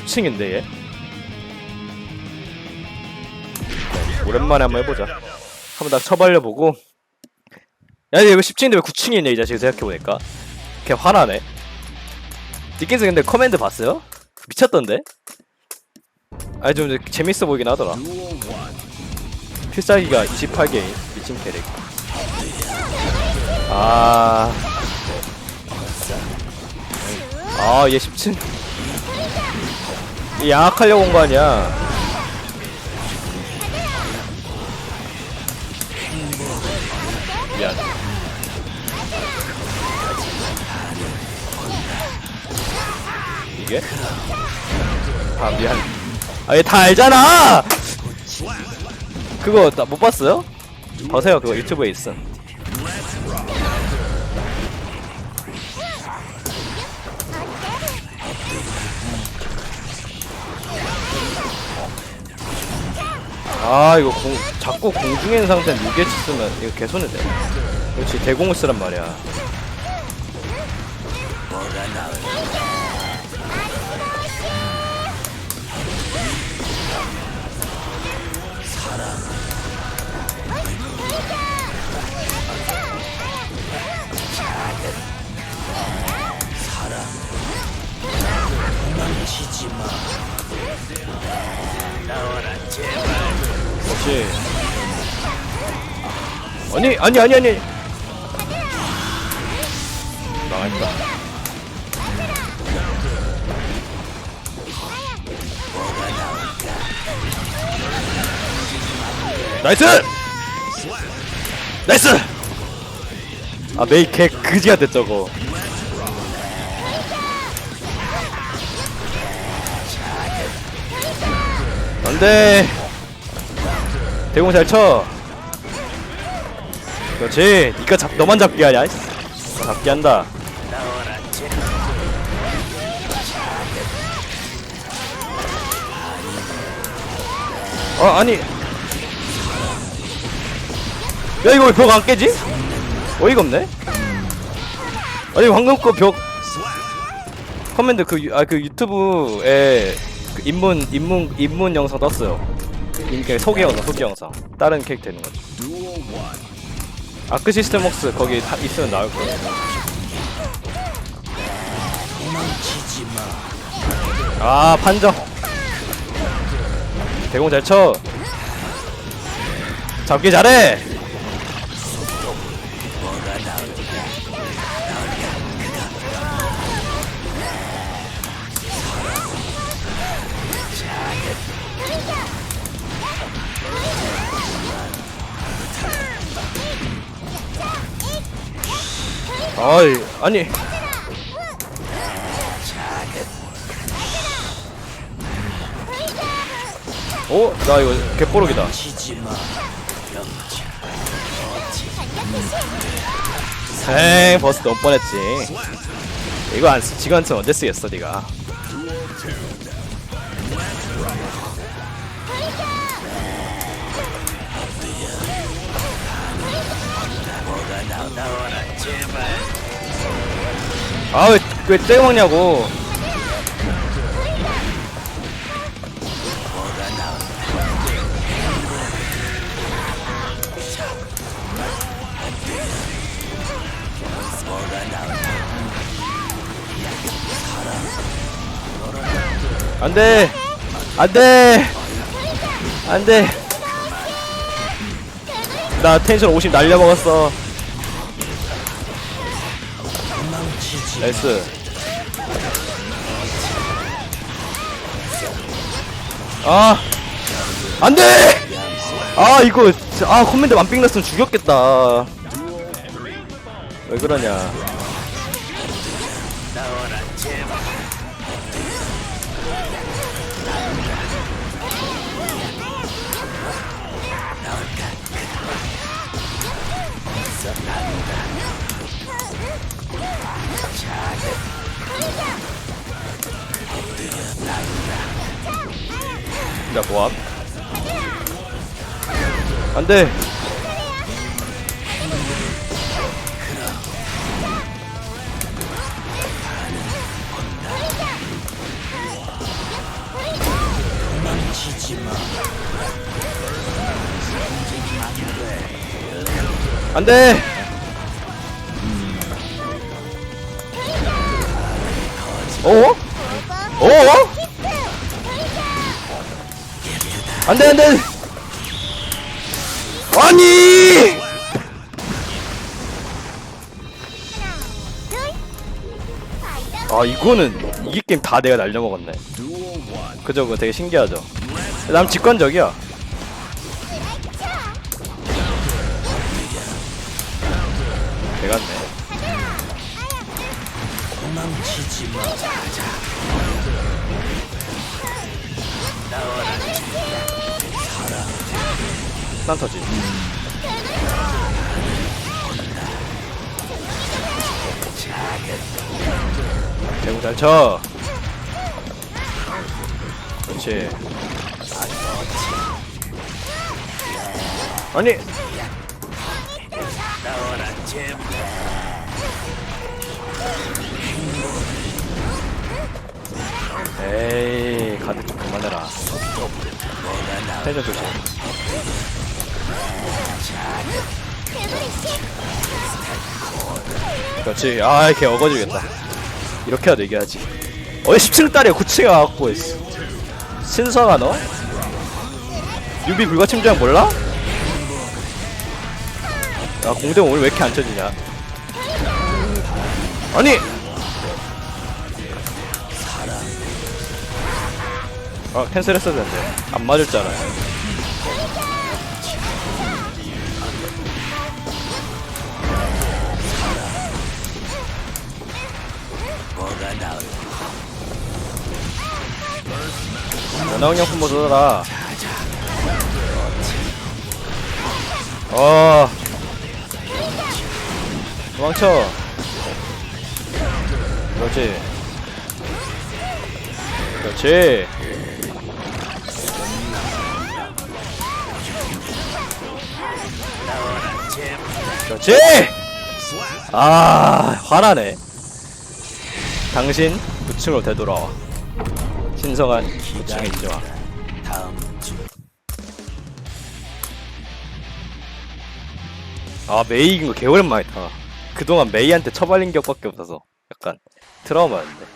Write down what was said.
10층인데 얘. 네, 오랜만에 한번 해보자. 한번 다 쳐발려보고. 야 이거 10층인데 왜 9층이냐 이 자식 생각해보니까. 걔 화나네. 디킨스 근데 커맨드 봤어요? 미쳤던데? 아니 좀 재밌어 보이긴 하더라. 필살기가 28개인 미친 캐릭. 아... 아, 얘 10층. 얘 양악하려고 온 거 아니야. 미안. 이게? 아, 미안. 아, 얘 다 알잖아! 그거 나 못 봤어요? 보세요, 그거 유튜브에 있음. 아 이거 공, 자꾸 공중에 있는 상태는 6개치 쓰면 이거 개손해 돼. 그렇지 대공을 쓰란 말이야 그렇지. 아니 아니 아니 아니. 망했다. 나이스! 나이스! 아 메이 개 그지가 됐 저거 안돼 대공 잘 쳐. 그렇지. 니가 잡 너만 잡게 하냐? 잡게 한다. 어 아니. 야 이거 왜 벽 안 깨지? 어이가 없네. 아니 방금 거 벽 커맨드 그아그 유튜브에 그 입문 입문 입문 영상 떴어요. 이게 소개 영상 소개 영상 다른 캐릭터 있는 거지. 아크 시스템 웍스 거기 다 있으면 나올 거야 아 판정. 대공 잘 쳐. 잡기 잘해 아이 아니. 오? 나 이거 개뽀록이다. 생 버스 너무 뻔했지. 이거 안 쓰, 쓰면 언제 쓰겠어 니가 아왜 왜 떼고 먹냐고. 안돼. 안돼. 안돼. 나 텐션 50 날려먹었어 나이스. 아 안돼! 아 이거 아 컴맨드 완빙 났으면 죽였겠다. 왜 그러냐 좋습니다 고압. 안돼. 안돼. 안돼 안돼. 아니 아 이거는 이게 게임 다 내가 날려먹었네. 그죠 그거 되게 신기하죠? 남 직관적이야. 대갔네 산터지. 대구 잘 쳐. 그렇지. 아니. 에이 가드 좀 그만해라. 텐션 조심 그렇지. 아 이렇게 어거지겠다. 이렇게라도 이겨야지. 어디 17층 딸이야 9층에 와갖고 있어. 신성아 너? 유비 불가침장 몰라? 야 공대 오늘 왜 이렇게 안 쳐지냐? 아니! 아 캔슬했어야 되는데. 안 맞을 줄 알아요 연합용품 모두 라 어. 도망쳐. 그렇지. 그렇지. 그렇지. 아, 화나네. 당신 9층으로 되돌아와. 신성한 9층에 있지 마. 아 메이 이긴 거 개오랜만이다 그동안 메이한테 처발린 격밖에 없어서 약간 트라우마였는데